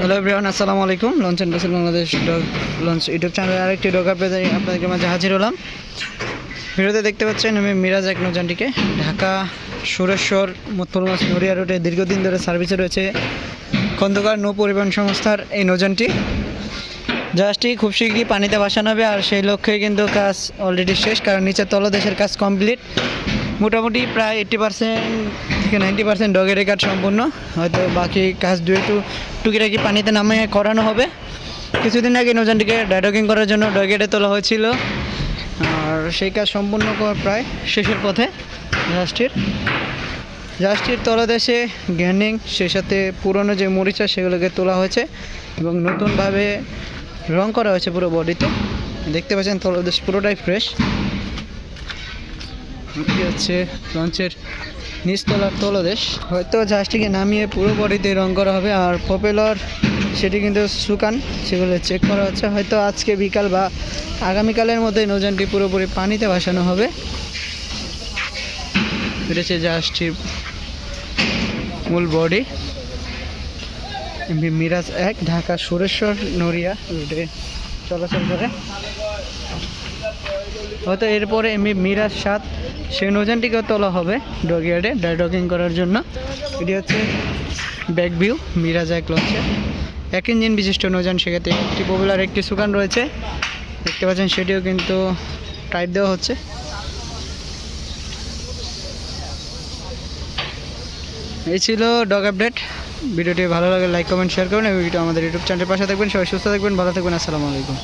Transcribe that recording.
Hello everyone আসসালামু আলাইকুম launch and vessel Bangladesh launch YouTube চ্যানেলের আরেকটি ডগ আপনাদের আপনাদের মাঝে হাজির হলাম। ভিডিওতে দেখতে পাচ্ছেন আমি মিরাজ এক নৌজানটিকে ঢাকা, সুরেশ্বর মুথলমাস নড়িয়া রোডে দীর্ঘদিন ধরে সার্ভিসে রয়েছে খন্দকার নৌ পরিবহন সংস্থার এই নৌজানটি জাহাজটি খুব শীঘ্রই পানিতে ভাসানো হবে আর সেই লক্ষ্যে কিন্তু কাজ অলরেডি শেষ, কারণ নিচের তলদেশের কাজ কমপ্লিট মোটামুটি প্রায় এইট্টি পার্সেন্ট নাইনটি পার্সেন্ট ডগের কাজ সম্পূর্ণ। হয়তো বাকি কাজ দু একটু টুকিটাকি পানিতে নামে করানো হবে। কিছুদিন আগে নৌজানটিকে ডাইডকিং করার জন্য ডগেটে তোলা হয়েছিল। আর সেই কাজ সম্পূর্ণ প্রায় শেষের পথে জাহাজটির। জাহাজটির তলদেশে গ্যানিং, সেই সাথে পুরনো যে মরিচা সেগুলোকে তোলা হয়েছে এবং নতুনভাবে রং করা হয়েছে পুরো বডিতে দেখতে পাচ্ছেন তলদেশ পুরোটাই ফ্রেশ হচ্ছে লঞ্চের নিচতলার তলদেশ। হয়তো জাহাজটিকে নামিয়ে পুরো বডিতে রং করা হবে। আর পপুলার সেটি কিন্তু শুকান, সেগুলো চেক করা হচ্ছে। হয়তো আজকে বিকাল বা আগামীকালের মধ্যে নৌযানটি পুরোপুরি পানিতে ভাসানো হবে। হচ্ছে জাহাজটির মূল বডি। মিরাজ এক, ঢাকা সুরেশ্বর, নড়িয়া রুটে চলাচল করে। হয়তো এরপরে এমনি মিরাজ সাত সেই নৌযানটিকেও তোলা হবে ডগিয়ার্ডে ডাইডকিং করার জন্য। এটি হচ্ছে ব্যাক ভিউ মিরাজ এক লঞ্চে। এক ইঞ্জিন বিশিষ্ট নৌযান, সেক্ষেত্রে একটি পপুলার একটি সুকান রয়েছে। দেখতে পাচ্ছেন, সেটিও কিন্তু টাইট দেওয়া হচ্ছে। এই ছিল ডগ আপডেট ভিডিওটি ভালো লাগে লাইক কমেন্ট শেয়ার করুন এবং ভিডিও আমাদের ইউটিউব চ্যানেলের পাশে থাকবেন। সবাই সুস্থ থাকবেন, ভালো থাকবেন। আসসালামু আলাইকুম।